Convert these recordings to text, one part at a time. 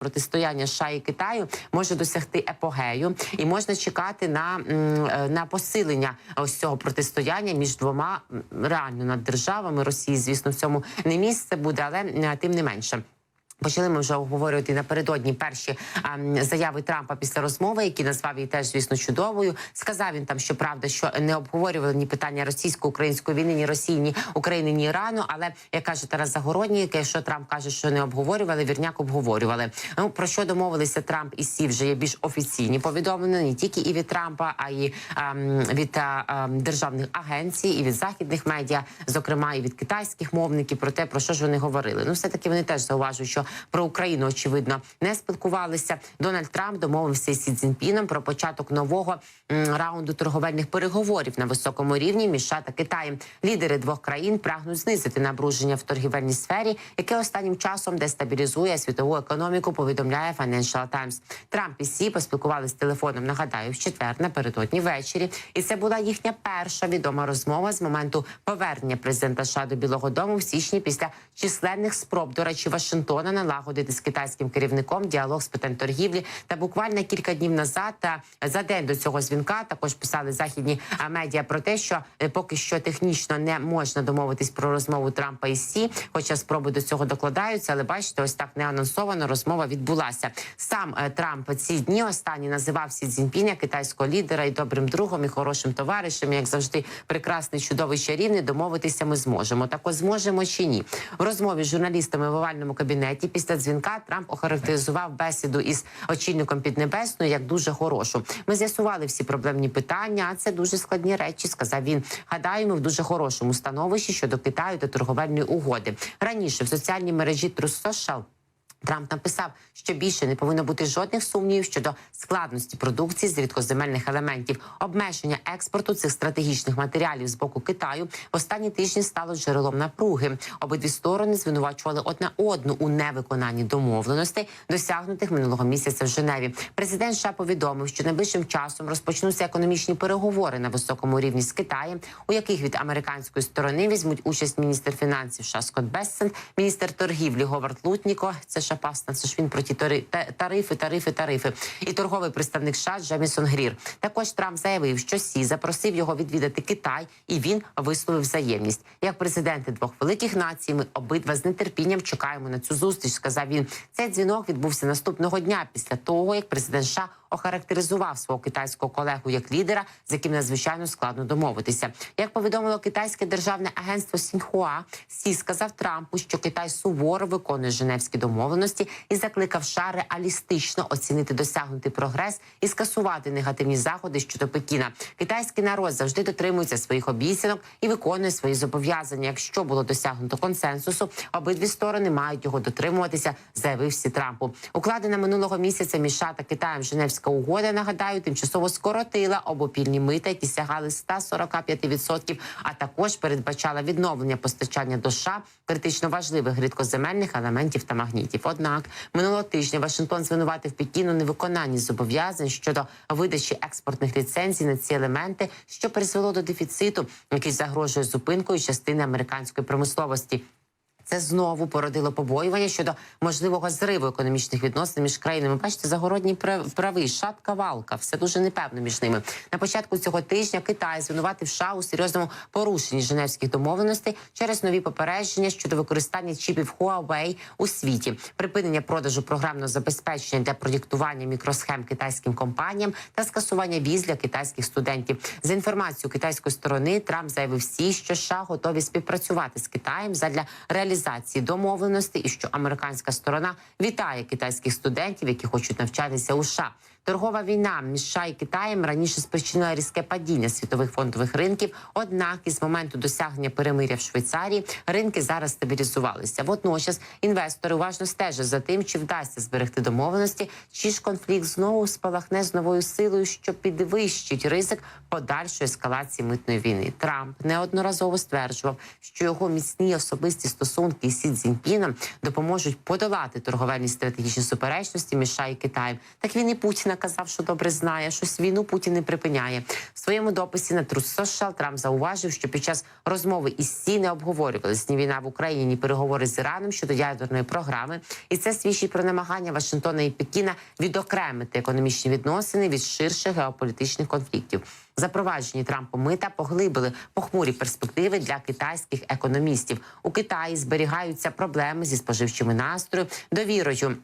Протистояння США і Китаю може досягти епогею, і можна чекати на, е, на посилення ось цього протистояння між двома реально над державами Росії. Звісно, в цьому не місце буде, але тим не менше. Почали ми вже обговорювати напередодні перші ем, заяви Трампа після розмови, які назвав її теж, звісно, чудовою. Сказав він там, що правда, що не обговорювали ні питання російсько-української війни, ні Росії, ні України, ні Ірану. Але як каже Тарас Загородній, що Трамп каже, що не обговорювали, вірняк обговорювали. Ну про що домовилися Трамп і Сі вже є більш офіційні повідомлення не тільки і від Трампа, а й ем, від е, ем, державних агенцій, і від західних медіа, зокрема і від китайських мовників, про те, про що ж вони говорили. Ну, все таки вони теж зауважують, що про Україну очевидно не спілкувалися. Дональд Трамп домовився із Цзіньпіном про початок нового раунду торговельних переговорів на високому рівні між США та Китаєм. Лідери двох країн прагнуть знизити набруження в торгівельній сфері, яке останнім часом дестабілізує світову економіку. Повідомляє Financial Times. Трамп і Сі поспілкувалися телефоном. Нагадаю, в четвер напередодні ввечері, і це була їхня перша відома розмова з моменту повернення президента США до Білого Дому в січні після численних спроб, до речі, Вашингтона налагодити з китайським керівником діалог з питань торгівлі. Та буквально кілька днів назад та за день до цього дзвінка також писали західні медіа про те, що е, поки що технічно не можна домовитись про розмову Трампа і Сі, хоча спроби до цього докладаються. Але бачите, ось так не анонсовано розмова відбулася. Сам е, Трамп ці дні останні називав Сі Цзіньпіня китайського лідера і добрим другом і хорошим товаришем. Як завжди, прекрасний, чудовий чарівний. Домовитися ми зможемо. Так зможемо чи ні? В розмові з журналістами в овальному кабінеті після дзвінка Трамп охарактеризував бесіду із очільником Піднебесної як дуже хорошу. Ми з'ясували всі проблемні питання. А це дуже складні речі. Сказав він. Гадаю, ми в дуже хорошому становищі щодо Китаю та торговельної угоди. Раніше в соціальній мережі True Трамп написав, що більше не повинно бути жодних сумнівів щодо складності продукції з рідкоземельних елементів. Обмеження експорту цих стратегічних матеріалів з боку Китаю в останні тижні стало джерелом напруги. Обидві сторони звинувачували одна одну у невиконанні домовленостей, досягнутих минулого місяця в Женеві. Президент США повідомив, що найближчим часом розпочнуться економічні переговори на високому рівні з Китаєм, у яких від американської сторони візьмуть участь міністр фінансів США Скотт Бессен, міністр торгівлі Говард Лутніко. Це США пасна. Це ж він про ті тари- тарифи, тарифи, тарифи. І торговий представник США Джемісон Грір. Також Трамп заявив, що Сі запросив його відвідати Китай, і він висловив взаємність. Як президенти двох великих націй, ми обидва з нетерпінням чекаємо на цю зустріч. Сказав він. Цей дзвінок відбувся наступного дня після того, як президент США охарактеризував свого китайського колегу як лідера, з яким надзвичайно складно домовитися. Як повідомило китайське державне агентство Сіньхуа, Сі сказав Трампу, що Китай суворо виконує Женевські домовленості і закликав США реалістично оцінити досягнутий прогрес і скасувати негативні заходи щодо Пекіна. Китайський народ завжди дотримується своїх обіцянок і виконує свої зобов'язання. Якщо було досягнуто консенсусу, обидві сторони мають його дотримуватися, заявив Сі Трампу. Укладена минулого місяця між США та Китаєм Женевська угода. Нагадаю, тимчасово скоротила обопільні мита, які сягали 145%, а також передбачала відновлення постачання до США критично важливих рідкоземельних елементів та магнітів. Однак минулого тижня Вашингтон звинуватив Пекін у невиконанні зобов'язань щодо видачі експортних ліцензій на ці елементи, що призвело до дефіциту, який загрожує зупинкою частини американської промисловості. Це знову породило побоювання щодо можливого зриву економічних відносин між країнами. Бачите, загородній прав- правий, шапка валка, все дуже непевно між ними. На початку цього тижня Китай звинуватив США у серйозному порушенні Женевських домовленостей через нові попередження щодо використання чіпів Huawei у світі, припинення продажу програмного забезпечення для проєктування мікросхем китайським компаніям та скасування віз для китайських студентів. За інформацією китайської сторони, Трамп заявив всі, що США готові співпрацювати з Китаєм задля реалізації домовленостей, і що американська сторона вітає китайських студентів, які хочуть навчатися у США. Торгова війна між США і Китаєм раніше спричинила різке падіння світових фондових ринків. Однак, із моменту досягнення перемиря в Швейцарії ринки зараз стабілізувалися. Водночас інвестори уважно стежать за тим, чи вдасться зберегти домовленості, чи ж конфлікт знову спалахне з новою силою, що підвищить ризик подальшої ескалації митної війни. Трамп неодноразово стверджував, що його міцні особисті стосунки із Сі Цзіньпіном допоможуть подолати торговельні стратегічні суперечності між США і Китаєм. Так він і Путіна казав, що добре знає, щось війну Путін не припиняє. В своєму дописі на Truth Social Трамп зауважив, що під час розмови із Сі не обговорювалися ні війна в Україні, ні переговори з Іраном щодо ядерної програми, і це свідчить про намагання Вашингтона і Пекіна відокремити економічні відносини від ширших геополітичних конфліктів. Запроваджені Трампом мита поглибили похмурі перспективи для китайських економістів. У Китаї зберігаються проблеми зі споживчими настроєм, довірою.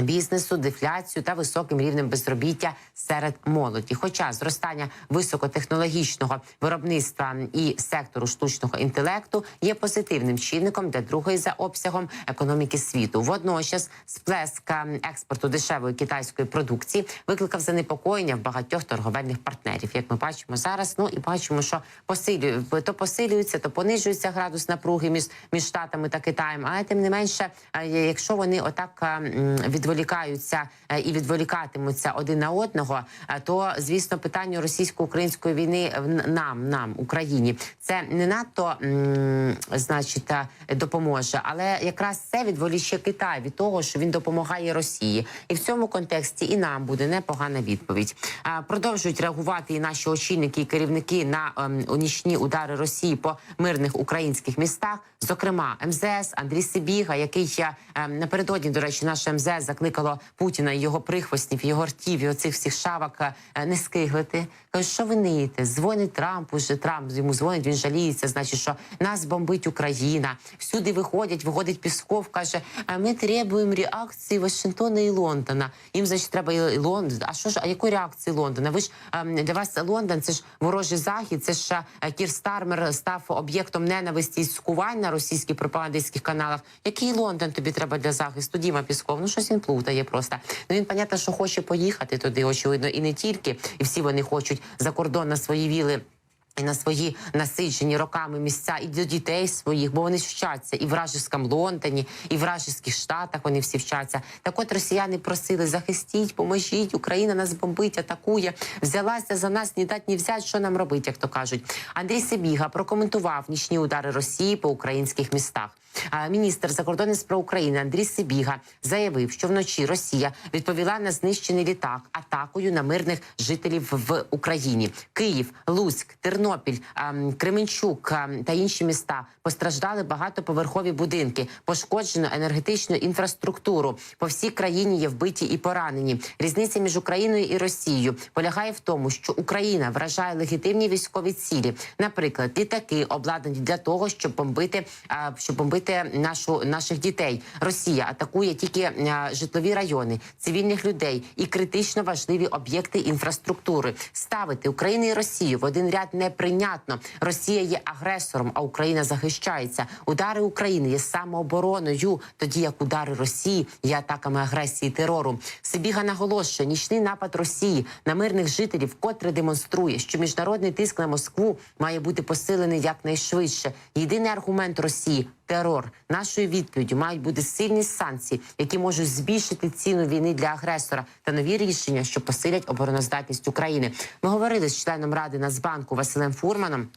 Бізнесу, дефляцію та високим рівнем безробіття серед молоді. Хоча зростання високотехнологічного виробництва і сектору штучного інтелекту є позитивним чинником для другої за обсягом економіки світу. Водночас сплеск експорту дешевої китайської продукції викликав занепокоєння в багатьох торговельних партнерів. Як ми бачимо зараз, ну і бачимо, що посилює то посилюється, то понижується градус напруги між між штатами та Китаєм. Але тим не менше, якщо вони отак ем, відволікаються е, і відволікатимуться один на одного, е, то звісно питання російсько-української війни нам, нам, Україні, це не надто значить е, допоможе, але якраз це відволіче Китай від того, що він допомагає Росії, і в цьому контексті і нам буде непогана відповідь. Продовжують реагувати і наші очільники і керівники на ем, нічні удари Росії по мирних українських містах. Зокрема, МЗС Андрій Сибіга, який е, ем, напередодні, до речі, наше МЗС закликало Путіна і його прихвостнів, його ртів і оцих всіх шавок е, не скиглити. Каже, що ви ниєте? Дзвонить Трамп уже Трамп йому дзвонить, він жаліється. Значить, що нас бомбить Україна. Всюди виходять, виходить Пісков, каже: ми требуємо реакції Вашингтона і Лондона. Їм значить треба і Лондон. А що ж, а якої реакції Лондона? Ви ж ем, для вас Лондон, це ж ворожий захід. Це ж е, Кір Стармер став об'єктом ненависті і скувань на російських пропагандистських каналах. Який Лондон тобі треба для захисту? Діма Пісков? Ну щось він плутає просто. Ну він понятно, що хоче поїхати туди, очевидно, і не тільки, і всі вони хочуть за кордон на свої віли. І на свої насичені роками місця і до дітей своїх, бо вони вчаться і в вражеському Лондоні, і в вражеських штатах вони всі вчаться. Так от росіяни просили захистіть, поможіть, Україна нас бомбить, атакує. Взялася за нас, ні дать, ні взять. Що нам робити, як то кажуть. Андрій Сибіга прокоментував нічні удари Росії по українських містах. Міністр закордонних справ України Андрій Сибіга заявив, що вночі Росія відповіла на знищений літак атакою на мирних жителів в Україні. Київ, Луцьк, Тернопіль, ем, Кременчук ем, та інші міста постраждали багатоповерхові будинки, пошкоджено енергетичну інфраструктуру. По всій країні є вбиті і поранені. Різниця між Україною і Росією полягає в тому, що Україна вражає легітимні військові цілі, наприклад, літаки обладнані для того, щоб бомбити, щоб бомбити нашу наших дітей. Росія атакує тільки а, житлові райони, цивільних людей і критично важливі об'єкти інфраструктури. Ставити Україну і Росію в один ряд неприйнятно. Росія є агресором, а Україна захищається. Удари України є самообороною, тоді як удари Росії є атаками агресії і терору. Сибіга наголошує, нічний напад Росії на мирних жителів, вкотре демонструє, що міжнародний тиск на Москву має бути посилений якнайшвидше. Єдиний аргумент Росії. Терор нашою відповіддю мають бути сильні санкції, які можуть збільшити ціну війни для агресора та нові рішення, що посилять обороноздатність України. Ми говорили з членом ради Нацбанку Василем Фурманом.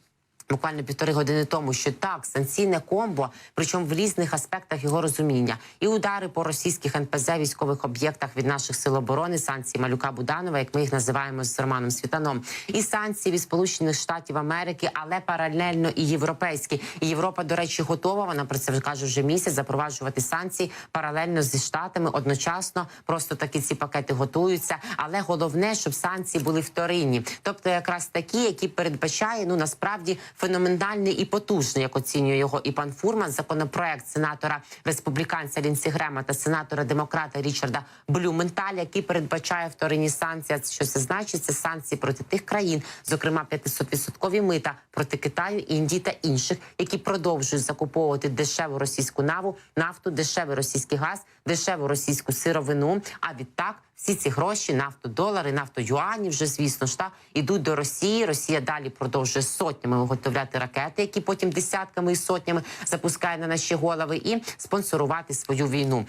Буквально півтори години тому, що так, санкційне комбо, причому в різних аспектах його розуміння, і удари по російських НПЗ військових об'єктах від наших сил оборони, санкції Малюка Буданова, як ми їх називаємо з Романом Світаном, і санкції від Сполучених Штатів Америки, але паралельно і європейські. І Європа, до речі, готова. Вона про це вже каже вже місяць запроваджувати санкції паралельно зі штатами одночасно. Просто такі ці пакети готуються. Але головне, щоб санкції були вторинні, тобто якраз такі, які передбачає ну насправді феноменальний і потужний, як оцінює його і пан Фурман, законопроект сенатора республіканця Лінсі Грема та сенатора демократа Річарда Блюменталя, який передбачає вторинні санкції. Що це значить? Це санкції проти тих країн, зокрема 500-відсоткові мита проти Китаю, Індії та інших, які продовжують закуповувати дешеву російську наву, нафту, дешевий російський газ, дешеву російську сировину. А відтак всі ці гроші, нафтодолари, нафтоюані, вже звісно ж та ідуть до Росії. Росія далі продовжує сотнями виготовляти ракети, які потім десятками і сотнями запускає на наші голови, і спонсорувати свою війну.